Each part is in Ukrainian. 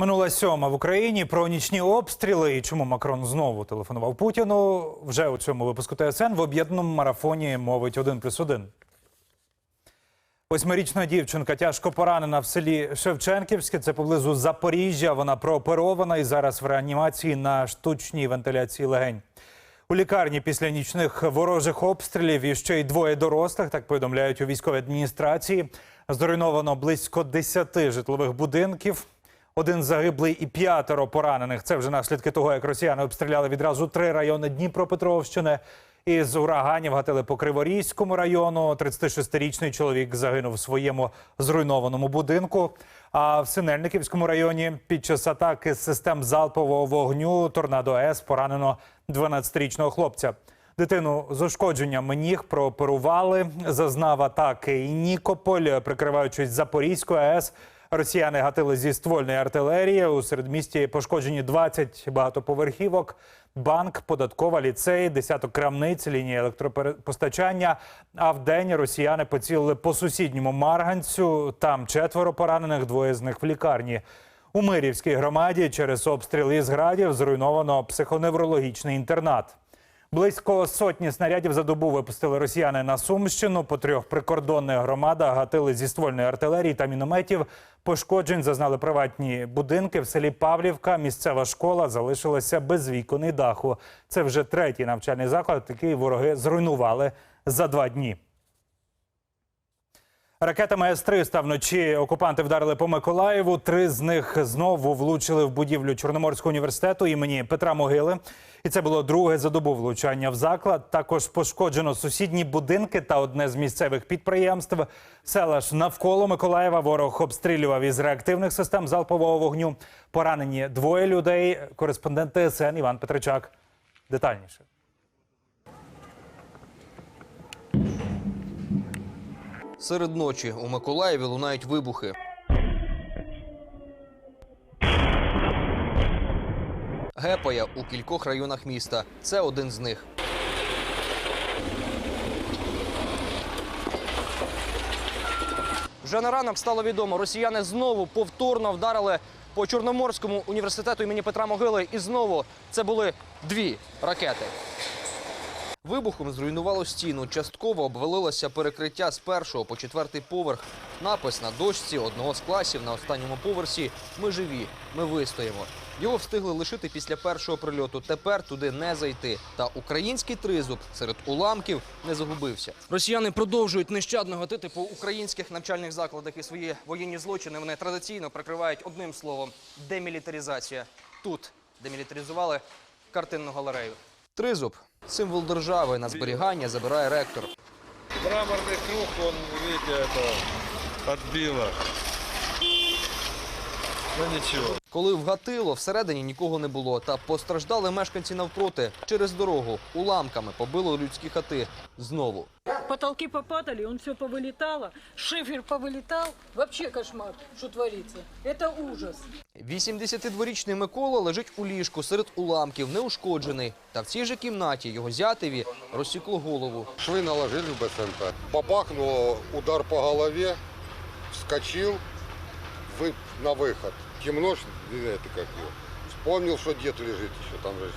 Минула сьома в Україні про нічні обстріли і чому Макрон знову телефонував Путіну. Вже у цьому випуску ТСН в об'єднаному марафоні мовить один плюс один. Восьмирічна дівчинка тяжко поранена в селі Шевченківське. Це поблизу Запоріжжя. Вона прооперована і зараз в реанімації на штучній вентиляції легень. У лікарні після нічних ворожих обстрілів і ще й двоє дорослих, так повідомляють у військовій адміністрації. Зруйновано близько 10 житлових будинків. Один загиблий і п'ятеро поранених. Це вже наслідки того, як росіяни обстріляли відразу три райони Дніпропетровщини. Із ураганів гатили по Криворізькому району. 36-річний чоловік загинув в своєму зруйнованому будинку. А в Синельниківському районі під час атаки з систем залпового вогню Торнадо С поранено 12-річного хлопця. Дитину з ушкодженням ніг прооперували. Зазнав атаки і Нікополь, прикриваючись Запорізькою АЕС. Росіяни гатили зі ствольної артилерії. У середмісті пошкоджені 20 багатоповерхівок, банк, податкова, ліцей, десяток крамниць, лінії електропостачання. А в день росіяни поцілили по сусідньому Марганцю. Там четверо поранених, двоє з них в лікарні. У Мирівській громаді через обстріл із градів зруйновано психоневрологічний інтернат. Близько сотні снарядів за добу випустили росіяни на Сумщину. По трьох прикордонних громадах гатили зі ствольної артилерії та мінометів. Пошкоджень зазнали приватні будинки в селі Павлівка. Місцева школа залишилася без вікон і даху. Це вже третій навчальний заклад, який вороги зруйнували за два дні. Ракетами С-300 вночі окупанти вдарили по Миколаєву. Три з них знову влучили в будівлю Чорноморського університету імені Петра Могили. І це було друге за добу влучання в заклад. Також пошкоджено сусідні будинки та одне з місцевих підприємств. Села ж навколо Миколаєва ворог обстрілював із реактивних систем залпового вогню. Поранені двоє людей. Кореспондент ТСН Іван Петричак. Детальніше. Серед ночі у Миколаєві лунають вибухи. Гепає у кількох районах міста. Це один з них. Вже на ранок стало відомо, росіяни знову повторно вдарили по Чорноморському університету імені Петра Могили. І знову це були дві ракети. Вибухом зруйнувало стіну. Частково обвалилося перекриття з першого по четвертий поверх. Напис на дошці одного з класів на останньому поверсі Ми живі, ми вистоїмо. Його встигли лишити після першого прильоту. Тепер туди не зайти. Та український тризуб серед уламків не загубився. Росіяни продовжують нещадно гатити по українських навчальних закладах і свої воєнні злочини. Вони традиційно прикривають одним словом демілітаризація. Тут демілітаризували картинну галерею. Тризуб символ держави на зберігання забирає ректор. Мраморный круг, він, видите, це, отбило. Ну ничего. Коли вгатило, всередині нікого не було. Та постраждали мешканці навпроти через дорогу. Уламками побило людські хати. Знову. Потолки попадали, он все повылетало, шифер повылетал. Вообще кошмар, что творится. Это ужас. 82-річний Микола лежить у ліжку серед уламків, неушкоджений. Та в цій же кімнаті його зятеві розсікло голову. Швы наложили в БСМП. Попахнуло, удар по голове, вскочил вы, на выход. Темно, это как его. Вспомнил, что дед лежит еще, там же.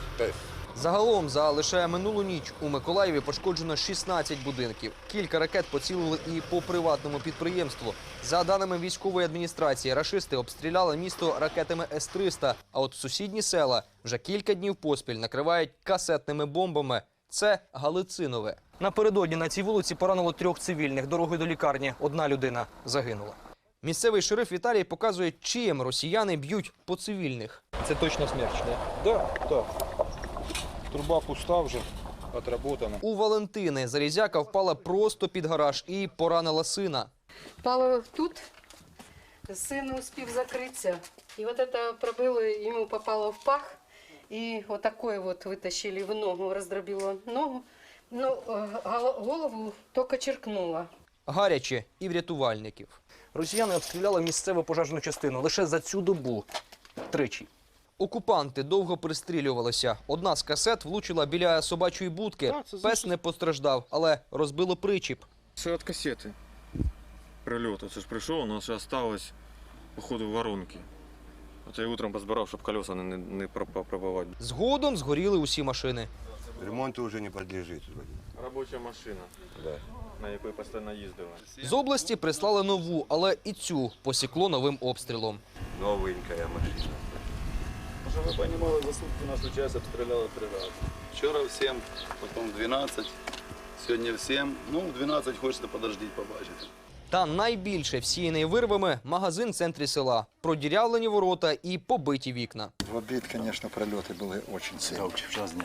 Загалом за лише минулу ніч у Миколаєві пошкоджено 16 будинків. Кілька ракет поцілили і по приватному підприємству. За даними військової адміністрації, рашисти обстріляли місто ракетами С-300, а от сусідні села вже кілька днів поспіль накривають касетними бомбами. Це Галицинове. Напередодні на цій вулиці поранило трьох цивільних. Дорогою до лікарні одна людина загинула. Місцевий шериф Віталій показує, чим росіяни б'ють по цивільних. Це точно смерч, да? Да, так. Труба пуста вже, отработана. У Валентини залізяка впала просто під гараж і поранила сина. Пало тут, сын не успев закрыться. И вот это пробило, ему попало в пах. И вот такое вот вытащили в ногу, раздробило ногу. Ну, э, гол- голову только черкнуло. Гаряче і в рятувальників. Росіяни обстріляли місцеву пожежну частину лише за цю добу. Тричі. Окупанти довго пристрілювалися. Одна з касет влучила біля собачої будки. Пес не постраждав, але розбило причіп. Це від касети. Прильоту. Це ж прийшов, у нас ще осталось, походу, воронки. От я утром позбирав, щоб колеса не, не, пробивати. Згодом згоріли усі машини. Ремонту уже не подлежит. Робоча машина, Да. На якій постійно їздили. З області прислали нову, але і цю посікло новим обстрілом. Новенькая машина. Щоб ви розуміли, за сутки нас у час обстріляли три рази. Вчора в 7, потім в 12, сьогодні в 7. Ну, в 12 хочете подождіть, побачите. Та найбільше всіяний вирвами магазин в центрі села, продірявлені ворота і побиті вікна. В обід, звісно, прильоти були дуже сильні.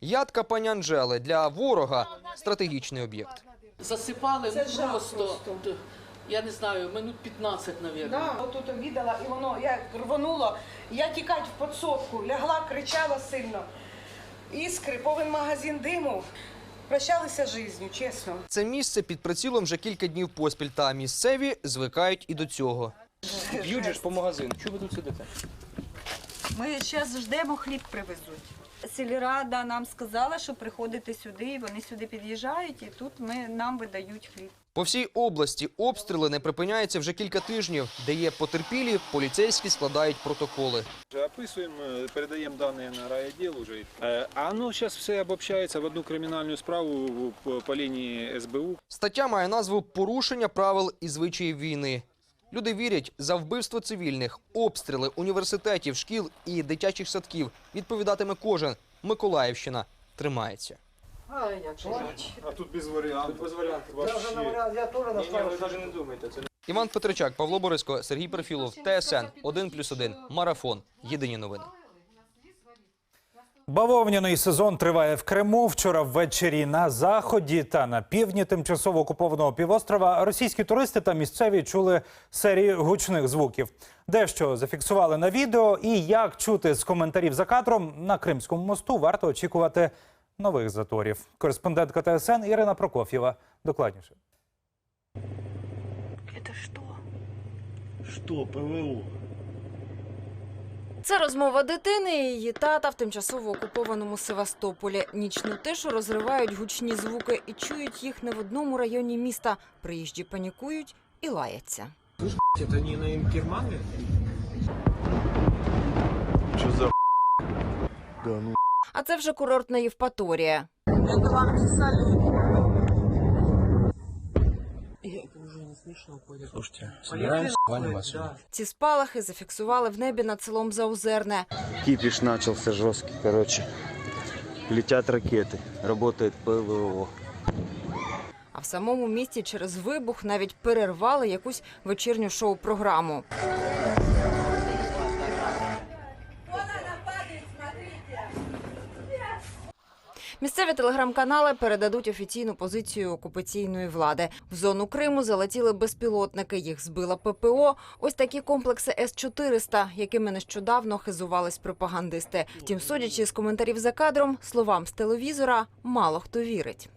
Ядка пані Анжели для ворога стратегічний об'єкт. Засипали ну, просто, д- я не знаю, минут 15, мабуть. Да, отут увідала, і воно як рвонуло. Я тікать в підсобку, лягла, кричала сильно. Іскри, повен магазин диму. Прощалися з життю, чесно. Це місце під прицілом вже кілька днів поспіль, та місцеві звикають і до цього. Б'ють же ж по магазину. Чого ви тут сидите? Ми зараз ждемо, хліб привезуть. Сільрада нам сказала, що приходити сюди, і вони сюди під'їжджають, і тут ми, нам видають хліб. По всій області обстріли не припиняються вже кілька тижнів. Де є потерпілі, поліцейські складають протоколи. Вже описуємо, передаємо дані на райвідділ уже. Е, А ну зараз все обобщається в одну кримінальну справу по лінії СБУ. Стаття має назву Порушення правил і звичаїв війни. Люди вірять, за вбивство цивільних, обстріли університетів, шкіл і дитячих садків відповідатиме кожен. Миколаївщина тримається. А як же? А тут без варіантів. Без варіантів вообще. Я теж на ні, ви навіть не думайте. Це Іван Петричак, Павло Бориско, Сергій Перфілов, ТСН 1+,1, Марафон. Єдині новини. Бавовняний сезон триває в Криму. Вчора ввечері на заході та на півдні тимчасово окупованого півострова російські туристи та місцеві чули серії гучних звуків. Дещо зафіксували на відео. І як чути з коментарів за кадром на Кримському мосту, варто очікувати нових заторів. Кореспондентка ТСН Ірина Прокоф'єва. Докладніше. Що, ПВО? Це розмова дитини і її тата в тимчасово окупованому Севастополі. Нічну тишу розривають гучні звуки і чують їх не в одному районі міста. Приїжджі панікують і лаяться. Це не на Інкермане? Що за А це вже курортна Євпаторія. Слушайте, собираемся, валим отсюда. Ці спалахи зафіксували в небі над селом Заузерне. Кипиш начался жесткий, короче. Летят ракеты, работает ПВО. А в самому місті через вибух навіть перервали якусь вечірню шоу-програму. Місцеві телеграм-канали передадуть офіційну позицію окупаційної влади. В зону Криму залетіли безпілотники. Їх збила ППО. Ось такі комплекси С-400, якими нещодавно хизувались пропагандисти. Втім, судячи з коментарів за кадром, словам з телевізора, мало хто вірить.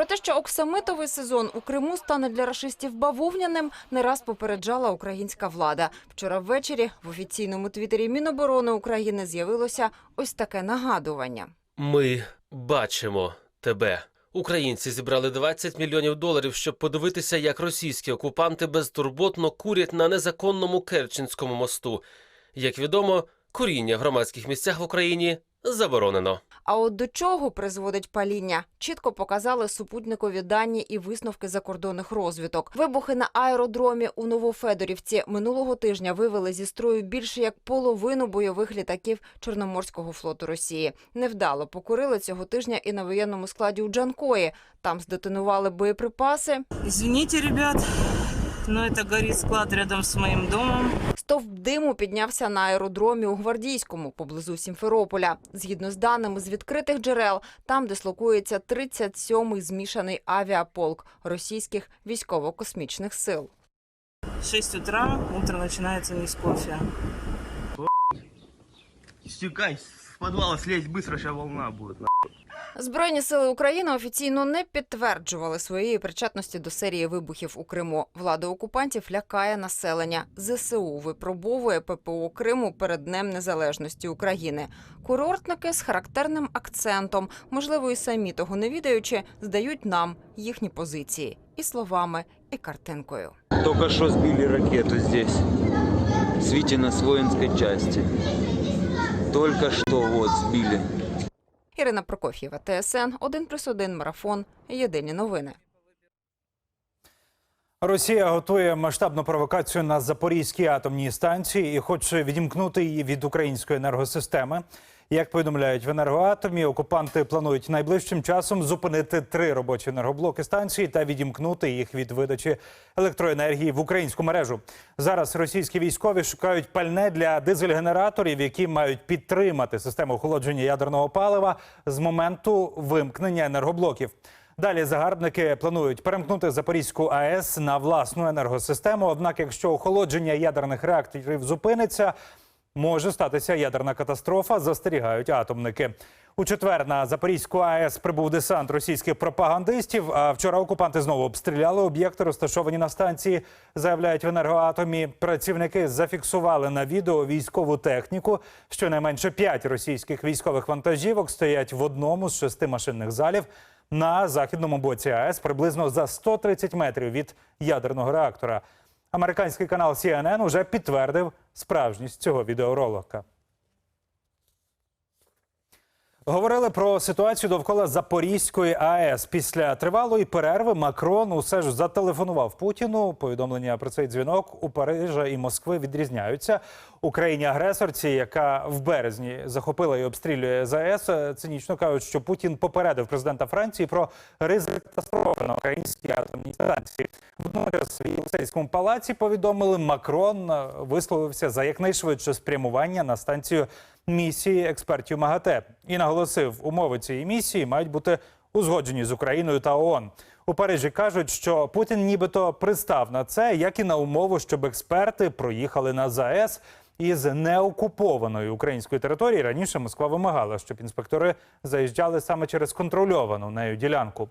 Про те, що оксамитовий сезон у Криму стане для рашистів бавовняним, не раз попереджала українська влада. Вчора ввечері в офіційному твіттері Міноборони України з'явилося ось таке нагадування. Ми бачимо тебе. Українці зібрали 20 мільйонів доларів, щоб подивитися, як російські окупанти безтурботно курять на незаконному Керченському мосту. Як відомо, куріння в громадських місцях в Україні заборонено. А от до чого призводить паління, чітко показали супутникові дані і висновки закордонних розвиток. Вибухи на аеродромі у Новофедорівці минулого тижня вивели зі строю більше як половину бойових літаків Чорноморського флоту Росії. Невдало покурили цього тижня і на воєнному складі у Джанкої. Там здетонували боєприпаси. Извините, ребят, но это горит склад рядом с моим домом. Стовп диму піднявся на аеродромі у Гвардійському поблизу Сімферополя. Згідно з даними з відкритих джерел, там дислокується 37-й змішаний авіаполк російських військово-космічних сил. 6 утра, утро начинается не с кофе. Стекай, с подвала слезь быстро, сейчас волна будет. Збройні сили України офіційно не підтверджували своєї причетності до серії вибухів у Криму. Влада окупантів лякає населення. ЗСУ випробовує ППО Криму перед Днем Незалежності України. Курортники з характерним акцентом, можливо, і самі того не відаючи, здають нам їхні позиції і словами, і картинкою. Только что сбили ракету здесь, с Витина с воинской части. Только что вот сбили. Ірина Прокоф'єва, ТСН 1+,1 Марафон. Єдині новини. Росія готує масштабну провокацію на Запорізькій атомній станції і хоче відімкнути її від української енергосистеми. Як повідомляють в енергоатомі, окупанти планують найближчим часом зупинити три робочі енергоблоки станції та відімкнути їх від видачі електроенергії в українську мережу. Зараз російські військові шукають пальне для дизель-генераторів, які мають підтримати систему охолодження ядерного палива з моменту вимкнення енергоблоків. Далі загарбники планують перемкнути Запорізьку АЕС на власну енергосистему. Однак, якщо охолодження ядерних реакторів зупиниться, може статися ядерна катастрофа. Застерігають атомники. У четвер на Запорізьку АЕС прибув десант російських пропагандистів. А вчора окупанти знову обстріляли об'єкти, розташовані на станції. Заявляють в енергоатомі. Працівники зафіксували на відео військову техніку. Щонайменше п'ять російських військових вантажівок стоять в одному з шести машинних залів на західному боці АЕС приблизно за 130 метрів від ядерного реактора. Американський канал CNN уже підтвердив справжність цього відеоролика. Говорили про ситуацію довкола Запорізької АЕС. Після тривалої перерви Макрон усе ж зателефонував Путіну. Повідомлення про цей дзвінок у Парижа і Москви відрізняються. Україні агресорці, яка в березні захопила і обстрілює ЗАЕС, цинічно кажуть, що Путін попередив президента Франції про ризик катастрофи на українській атомній станції. Водночас в Єлисейському палаці повідомили, Макрон е, висловився за якнайшвидше спрямування на станцію місії експертів МАГАТЕ і наголосив, умови цієї місії мають бути узгоджені з Україною та ООН. У Парижі кажуть, що Путін нібито пристав на це, як і на умову, щоб експерти проїхали на ЗАЕС із неокупованої української території. Раніше Москва вимагала, щоб інспектори заїжджали саме через контрольовану нею ділянку.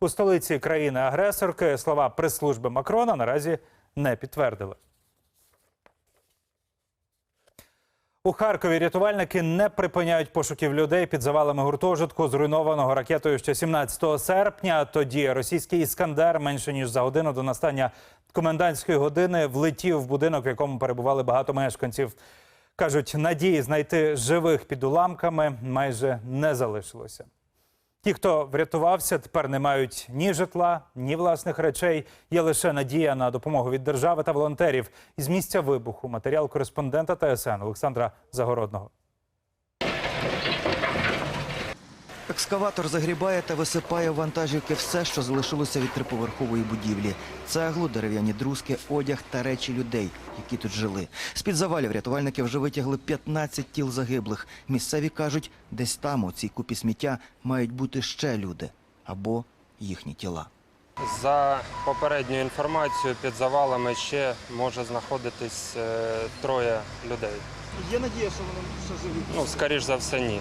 У столиці країни-агресорки слова прес-служби Макрона наразі не підтвердили. У Харкові рятувальники не припиняють пошуків людей під завалами гуртожитку, зруйнованого ракетою ще 17 серпня. Тоді російський іскандер менше ніж за годину до настання комендантської години влетів в будинок, в якому перебували багато мешканців. Кажуть, надії знайти живих під уламками майже не залишилося. Ті, хто врятувався, тепер не мають ні житла, ні власних речей. Є лише надія на допомогу від держави та волонтерів. Із місця вибуху матеріал кореспондента ТСН Олександра Загородного. Екскаватор загрібає та висипає в вантажівки все, що залишилося від триповерхової будівлі: цеглу, дерев'яні друзки, одяг та речі людей, які тут жили. З під завалів рятувальники вже витягли 15 тіл загиблих. Місцеві кажуть, десь там у цій купі сміття мають бути ще люди або їхні тіла. За попередньою інформацією, під завалами ще може знаходитись е, троє людей. Є надія, що вони ще живі. Ну, скоріш за все, ні.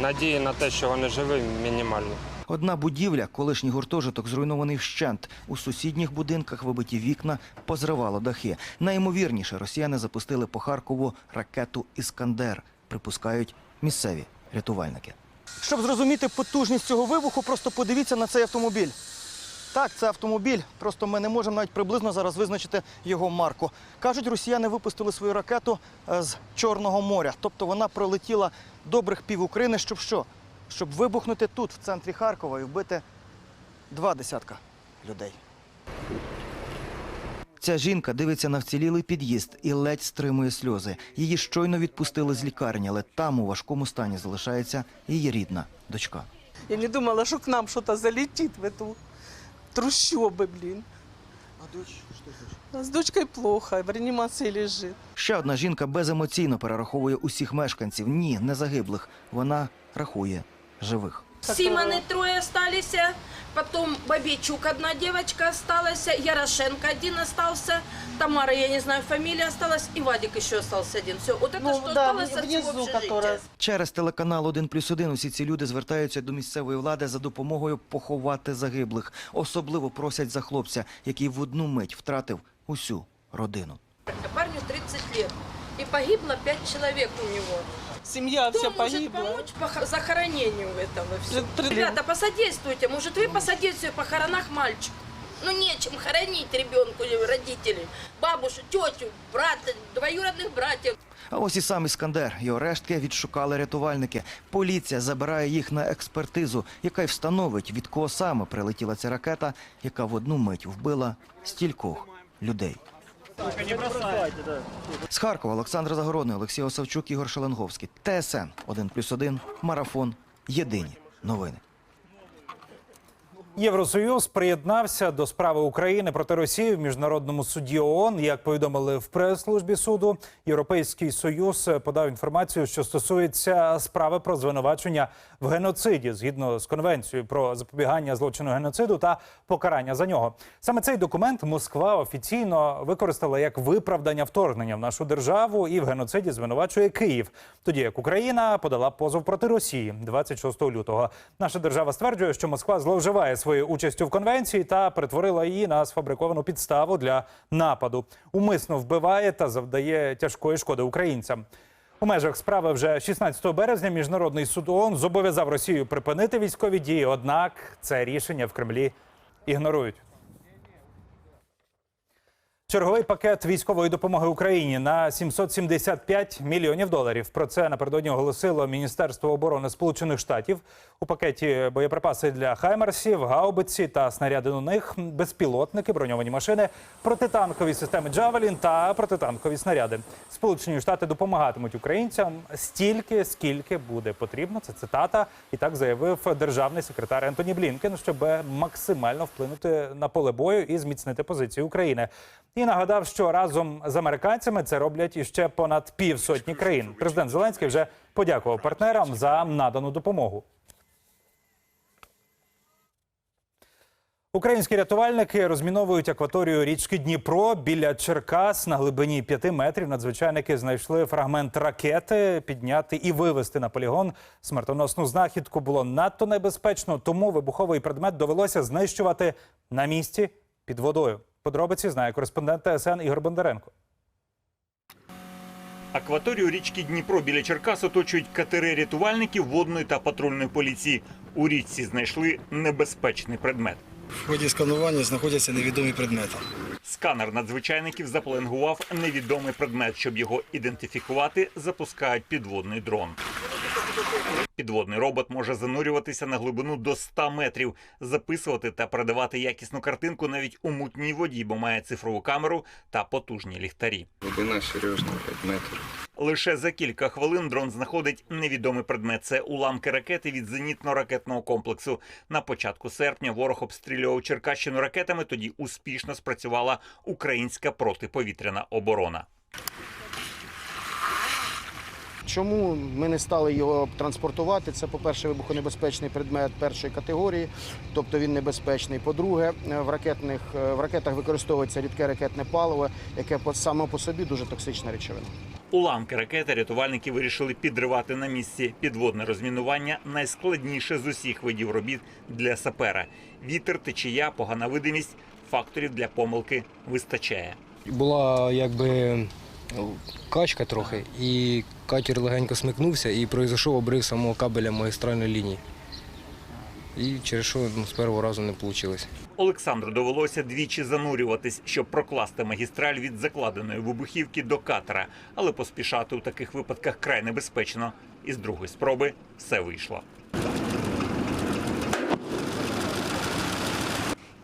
Надії на те, що вони живі, мінімальні. Одна будівля, колишній гуртожиток, зруйнований вщент. У сусідніх будинках вибиті вікна, позривало дахи. Найімовірніше, росіяни запустили по Харкову ракету Іскандер, припускають місцеві рятувальники. Щоб зрозуміти потужність цього вибуху, просто подивіться на цей автомобіль. Так, це автомобіль, просто ми не можемо навіть приблизно зараз визначити його марку. Кажуть, росіяни випустили свою ракету е, з Чорного моря. Тобто вона пролетіла добрих пів України, щоб що? Щоб вибухнути тут, в центрі Харкова, і вбити два десятка людей. Ця жінка дивиться на вцілілий під'їзд і ледь стримує сльози. Її щойно відпустили з лікарні, але там у важкому стані залишається її рідна дочка. Я не думала, что к нам что-то залетит в эту трущобы, блин. А дочь що хоче? А С дочкой плохо, в реанімації лежить. Ще одна жінка беземоційно перераховує усіх мешканців. Ні, не загиблих. Вона рахує живих. Всі мене троє сталися. Потом Бабичук одна девочка осталась, Ярошенко один остался, Тамара, я не знаю, фамилия осталась, и Вадик еще остался один. Все, вот это Ну, что да, осталось от всего внизу, которая... Через телеканал «1 плюс 1» усі ці люди звертаються до місцевої влади за допомогою поховати загиблих. Особливо просять за хлопця, який в одну мить втратив усю родину. Парню 30 лет, и погибло 5 человек у него Семья Кто вся может погибла. помочь по захоронению этого всего? Три- Ребята, посодействуйте, может вы посодействуете в похоронах мальчика? Ну нечем хоронить ребенку или родителей, бабушку, тетю, брата, двоюродных братьев. А ось і сам Іскандер. Його рештки відшукали рятувальники. Поліція забирає їх на експертизу, яка й встановить, від кого саме прилетіла ця ракета, яка в одну мить вбила стількох людей. З Харкова Олександр Загородний, Олексій Осавчук, Ігор Шеленговський. ТСН 1+,1, Марафон. Єдині новини. Євросоюз приєднався до справи України проти Росії в міжнародному суді ООН. Як повідомили в прес-службі суду, Європейський союз подав інформацію, що стосується справи про звинувачення в геноциді згідно з конвенцією про запобігання злочину геноциду та покарання за нього. Саме цей документ Москва офіційно використала як виправдання вторгнення в нашу державу і в геноциді звинувачує Київ. Тоді як Україна подала позов проти Росії 26 лютого. Наша держава стверджує, що Москва зловживає своєю участю в конвенції та перетворила її на сфабриковану підставу для нападу. Умисно вбиває та завдає тяжкої шкоди українцям. У межах справи вже 16 березня міжнародний суд ООН зобов'язав Росію припинити військові дії. Однак це рішення в Кремлі ігнорують. Черговий пакет військової допомоги Україні на 775 мільйонів доларів. Про це напередодні оголосило Міністерство оборони Сполучених Штатів. У пакеті боєприпаси для хаймерсів, гаубиці та снаряди на них, безпілотники, броньовані машини, протитанкові системи Джавелін та протитанкові снаряди. Сполучені Штати допомагатимуть українцям стільки, скільки буде потрібно. Це цитата, і так заявив державний секретар Ентоні Блінкен, щоб максимально вплинути на поле бою і зміцнити позиції України. І нагадав, що разом з американцями це роблять іще понад півсотні країн. Президент Зеленський вже подякував партнерам за надану допомогу. Українські рятувальники розміновують акваторію річки Дніпро біля Черкас на глибині 5 метрів. Надзвичайники знайшли фрагмент ракети. Підняти і вивести на полігон смертоносну знахідку було надто небезпечно, тому вибуховий предмет довелося знищувати на місці під водою. Подробиці знає кореспондент ТСН Ігор Бондаренко. Акваторію річки Дніпро біля Черкас оточують катери рятувальників водної та патрульної поліції. У річці знайшли небезпечний предмет. В ході сканування знаходяться невідомі предмети. Сканер надзвичайників запеленгував невідомий предмет. Щоб його ідентифікувати, запускають підводний дрон. Підводний робот може занурюватися на глибину до 100 метрів, записувати та передавати якісну картинку навіть у мутній воді, бо має цифрову камеру та потужні ліхтарі. Глибина серйозна 5 метрів. Лише за кілька хвилин дрон знаходить невідомий предмет. Це уламки ракети від зенітно-ракетного комплексу. На початку серпня ворог обстрілював Черкащину ракетами. Тоді успішно спрацювала українська протиповітряна оборона. Чому ми не стали його транспортувати? Це, по-перше, вибухонебезпечний предмет першої категорії, тобто він небезпечний. По-друге, в ракетних в ракетах використовується рідке ракетне паливо, яке само по собі дуже токсична речовина. Уламки ракети рятувальники вирішили підривати на місці. Підводне розмінування найскладніше з усіх видів робіт для сапера. Вітер, течія, погана видимість. Факторів для помилки вистачає. Була якби качка трохи, і катер легенько смикнувся і пройшов обрив самого кабеля магістральної лінії. І через що ну, з першого разу не вийшло. Олександру довелося двічі занурюватись, щоб прокласти магістраль від закладеної вибухівки до катера, але поспішати у таких випадках край небезпечно. І з другої спроби все вийшло.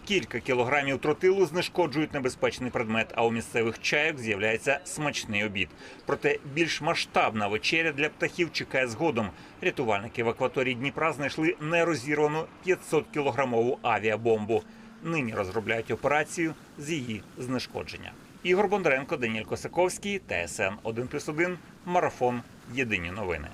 Кілька кілограмів тротилу знешкоджують небезпечний предмет, а у місцевих чайок з'являється смачний обід. Проте більш масштабна вечеря для птахів чекає згодом. Рятувальники в акваторії Дніпра знайшли нерозірвану 500-кілограмову авіабомбу. Нині розробляють операцію з її знешкодження. Ігор Бондаренко, Даніель Косаковський, ТСН 1+,1, Марафон. Єдині новини.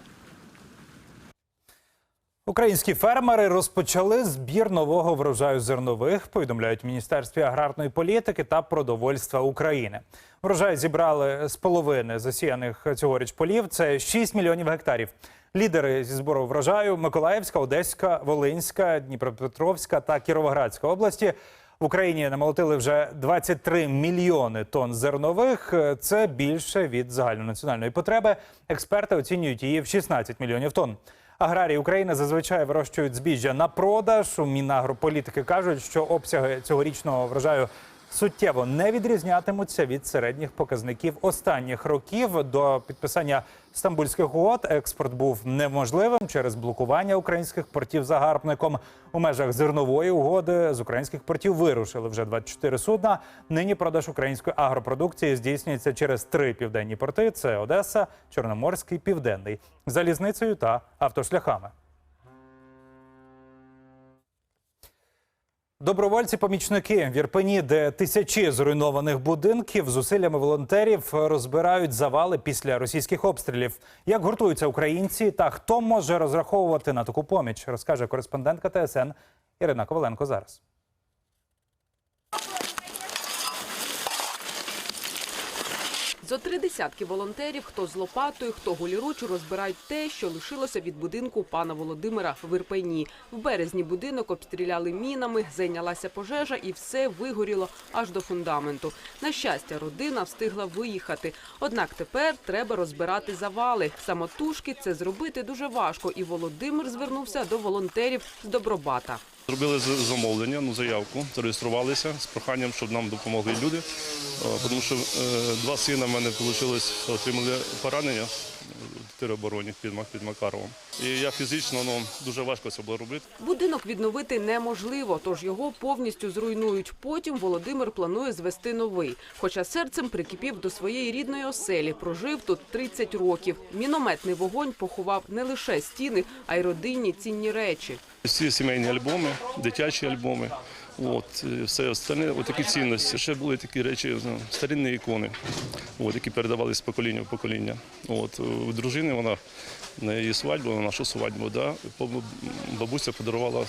Українські фермери розпочали збір нового врожаю зернових, повідомляють Міністерстві аграрної політики та продовольства України. Врожай зібрали з половини засіяних цьогоріч полів. Це 6 мільйонів гектарів. Лідери зі збору врожаю Миколаївська, Одеська, Волинська, Дніпропетровська та Кіровоградська області. В Україні намолотили вже 23 мільйони тонн зернових. Це більше від загальнонаціональної потреби. Експерти оцінюють її в 16 мільйонів тонн. Аграрії України зазвичай вирощують збіжжя на продаж. У Мінагрополітики кажуть, що обсяги цьогорічного врожаю суттєво не відрізнятимуться від середніх показників останніх років. До підписання стамбульських угод експорт був неможливим через блокування українських портів загарбником. У межах зернової угоди з українських портів вирушили вже 24 судна. Нині продаж української агропродукції здійснюється через три південні порти: це Одеса, Чорноморський, Південний, залізницею та автошляхами. Добровольці-помічники в Ірпені, де тисячі зруйнованих будинків, зусиллями волонтерів розбирають завали після російських обстрілів. Як гуртуються українці та хто може розраховувати на таку поміч, розкаже кореспондентка ТСН Ірина Коваленко зараз. Зо три десятки волонтерів, хто з лопатою, хто голіруч, розбирають те, що лишилося від будинку пана Володимира в Ірпені. В березні будинок обстріляли мінами, зайнялася пожежа і все вигоріло аж до фундаменту. На щастя, родина встигла виїхати. Однак тепер треба розбирати завали. Самотужки це зробити дуже важко, і Володимир звернувся до волонтерів з Добробата. Зробили замовлення, ну заявку, зареєструвалися з проханням, щоб нам допомогли люди. Е, Тому що е, два сина в мене вийшло, отримали поранення в теробороні під, під Макаровом. І я фізично ну, дуже важко це було робити. Будинок відновити неможливо, тож його повністю зруйнують. Потім Володимир планує звести новий. Хоча серцем прикипів до своєї рідної оселі, прожив тут 30 років. Мінометний вогонь поховав не лише стіни, а й родинні цінні речі. Всі сімейні альбоми, дитячі альбоми. От, е, все остальне, от такі цінності. Ще були такі речі, ну, старинні ікони, от, які передавались з покоління в покоління. От, у дружини вона на її свадьбу, на нашу свадьбу, да, бабуся подарувала е,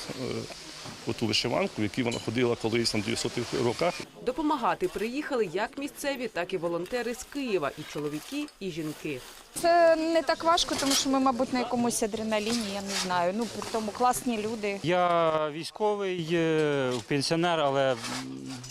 оту вишиванку, в якій вона ходила колись на 900-х роках. Допомагати приїхали як місцеві, так і волонтери з Києва, і чоловіки, і жінки. Це не так важко, тому що ми, мабуть, на якомусь адреналіні, я не знаю. Ну, при тому класні люди. Я військовий, е, пенсіонер, але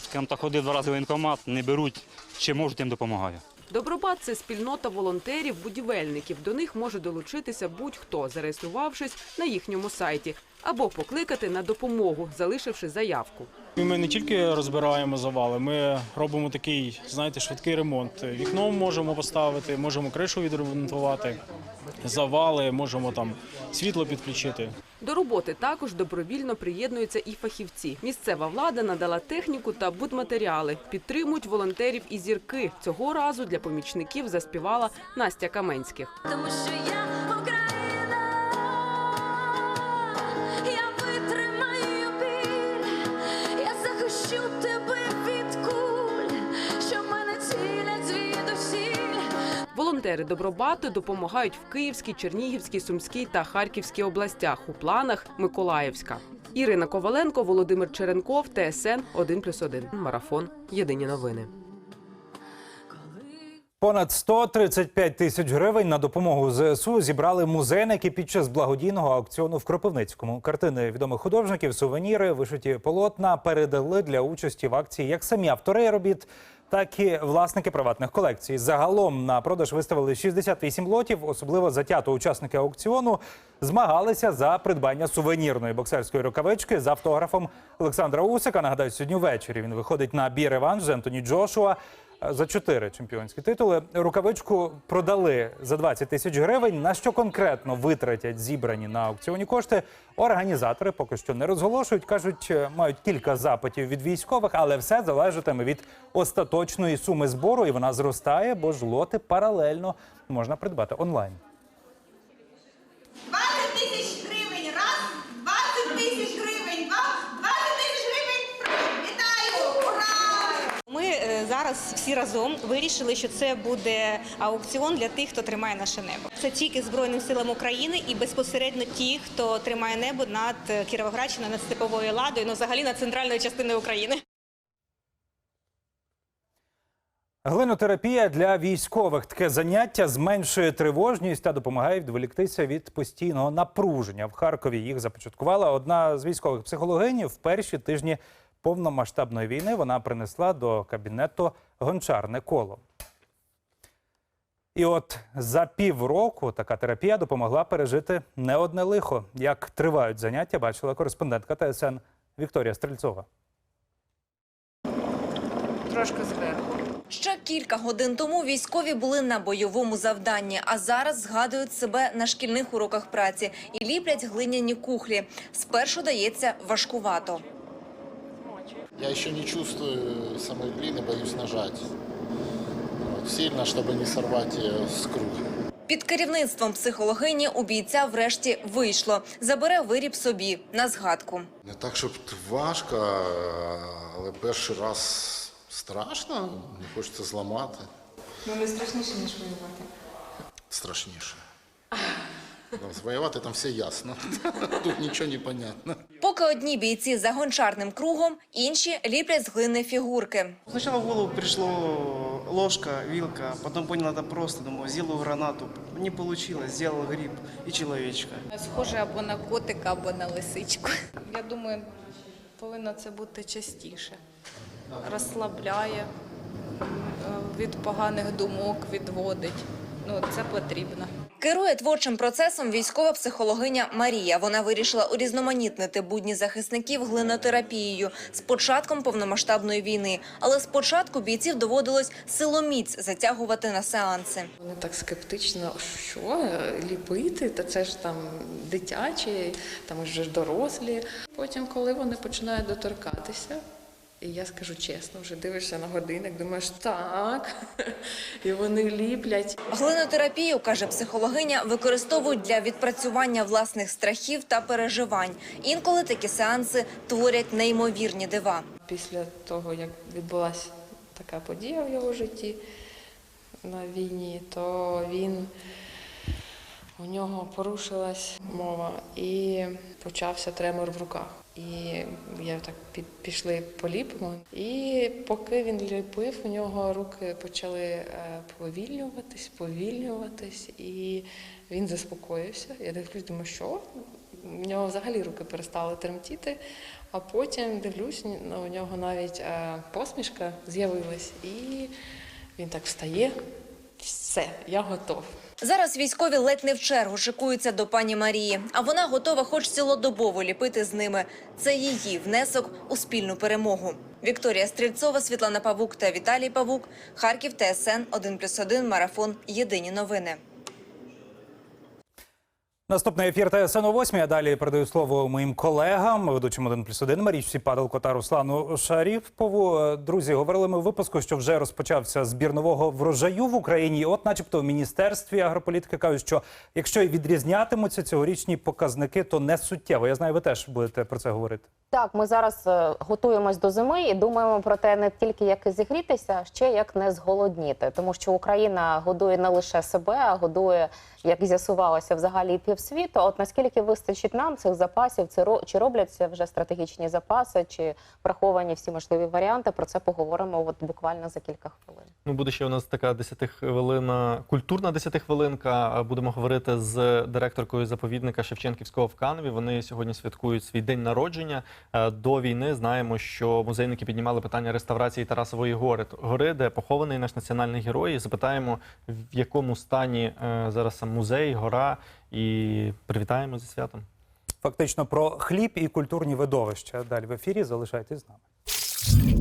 скажімо так, ходив два рази в воєнкомат, не беруть, чи можуть, тим допомагаю. Добробат це спільнота волонтерів-будівельників. До них може долучитися будь-хто, зареєструвавшись на їхньому сайті, або покликати на допомогу, залишивши заявку. Ми не тільки розбираємо завали, ми робимо такий, знаєте, швидкий ремонт. Вікно можемо поставити, можемо кришу відремонтувати, завали, можемо там світло підключити. До роботи також добровільно приєднуються і фахівці. Місцева влада надала техніку та будматеріали. Підтримують волонтерів і зірки. Цього разу для помічників заспівала Настя Каменських. Тому що я Волонтери Добробату допомагають в Київській, Чернігівській, Сумській та Харківській областях. У планах Миколаївська. Ірина Коваленко, Володимир Черенков, ТСН 1+,1. Марафон. Єдині новини. Понад 135 тисяч гривень на допомогу ЗСУ зібрали музейники під час благодійного аукціону в Кропивницькому. Картини відомих художників, сувеніри, вишиті полотна передали для участі в акції як самі автори робіт, так і власники приватних колекцій. Загалом на продаж виставили 68 лотів. Особливо затято учасники аукціону змагалися за придбання сувенірної боксерської рукавички з автографом Олександра Усика. Нагадаю, сьогодні ввечері він виходить на бій реванш з Ентоні Джошуа за чотири чемпіонські титули. Рукавичку продали за 20 тисяч гривень. На що конкретно витратять зібрані на аукціоні кошти? Організатори поки що не розголошують. кажуть, е, мають кілька запитів від військових, але все залежатиме від остаточної суми збору, і вона зростає, бо ж лоти паралельно можна придбати онлайн. 20 тисяч гривень раз, 20 тисяч гривень два, 20 тисяч гривень три. Вітаю! Ура! Ми е, зараз всі разом вирішили, що це буде аукціон для тих, хто тримає наше небо. Це тільки Збройним силам України і безпосередньо ті, хто тримає небо над е, Кіровоградщиною, над степовою ладою, ну взагалі над центральною частиною України. Глинотерапія для військових таке заняття зменшує тривожність та допомагає відволіктися від постійного напруження. В Харкові їх започаткувала одна з військових психологинів. В перші тижні повномасштабної війни вона принесла до кабінету гончарне коло. І от за півроку така терапія допомогла пережити не одне лихо. Як тривають заняття, бачила кореспондентка ТСН Вікторія Стрельцова. Трошки зверху. Ще кілька годин тому військові були на бойовому завданні, а зараз згадують себе на шкільних уроках праці і ліплять глиняні кухлі. Спершу дається важкувато. Я еще не чувствую самой глины, боюсь нажать. Вот, сильно, чтобы не сорвать ее с круга. Під керівництвом психологині у бійця врешті вийшло. Забере виріб собі на згадку. Не так, щоб важко, але перший раз страшно, не хочеться зламати. Ну не страшніше, ніж воювати. Страшніше. Ну, Воювати там все ясно. Тут нічого не понятно. Поки одні бійці за гончарним кругом, інші ліплять з глини фігурки. Сначала в голову пришло ложка, вилка, потом понял это просто, думаю, сделаю гранату. Не получилось, сделал гриб и человечка. Схоже або на котика, або на лисичку. Я думаю, повинно це бути частіше. Розслабляє, е, від поганих думок відводить. Ну, це потрібно. Керує творчим процесом військова психологиня Марія. Вона вирішила урізноманітнити будні захисників глинотерапією з початком повномасштабної війни. Але спочатку бійців доводилось силоміць затягувати на сеанси. Вони так скептично, що ліпити, та це ж там дитячі, там вже ж дорослі. Потім, коли вони починають доторкатися, і я скажу чесно, вже дивишся на годинник, думаєш, так, і вони ліплять. Глинотерапію, каже психологиня, використовують для відпрацювання власних страхів та переживань. Інколи такі сеанси творять неймовірні дива. Після того, як відбулася така подія в його житті на війні, то він у нього порушилась мова і почався тремор в руках. І я так пі- пішли поліпимо. І поки він ліпив, у нього руки почали е, повільнюватись, повільнюватись, і він заспокоївся. Я дивлюсь, думаю, що? У нього взагалі руки перестали тремтіти, а потім дивлюсь, ну, у нього навіть е, посмішка з'явилась, і він так встає. Все, я готов. Зараз військові ледь не в чергу шикуються до пані Марії, а вона готова хоч цілодобово ліпити з ними. Це її внесок у спільну перемогу. Вікторія Стрільцова, Світлана Павук та Віталій Павук. Харків ТСН 1+,1, Марафон. Єдині новини. Наступний ефір ТСН о 8. Я далі передаю слово моїм колегам, ведучим 1 плюс 1, Марічці Падалко та Руслану Шаріпову. Друзі, говорили ми в випуску, що вже розпочався збір нового врожаю в Україні. От, начебто, в міністерстві агрополітики кажуть, що якщо і відрізнятимуться цьогорічні показники, то не суттєво. Я знаю, ви теж будете про це говорити. Так, ми зараз е, готуємось до зими і думаємо про те, не тільки як зігрітися, а ще як не зголодніти, тому що Україна годує не лише себе, а годує, як з'ясувалося, взагалі і півсвіту. А От наскільки вистачить нам цих запасів, це чи робляться вже стратегічні запаси, чи враховані всі можливі варіанти? Про це поговоримо от буквально за кілька хвилин. Ну, буде ще у нас така 10 хвилина, культурна 10 хвилинка. Будемо говорити з директоркою заповідника Шевченківського в Канові. Вони сьогодні святкують свій день народження. Е, До війни знаємо, що музейники піднімали питання реставрації Тарасової гори, гори, де похований наш національний герой. І запитаємо, в якому стані е, зараз сам музей, гора, і привітаємо зі святом. Фактично про хліб і культурні видовища. Далі в ефірі залишайтесь з нами.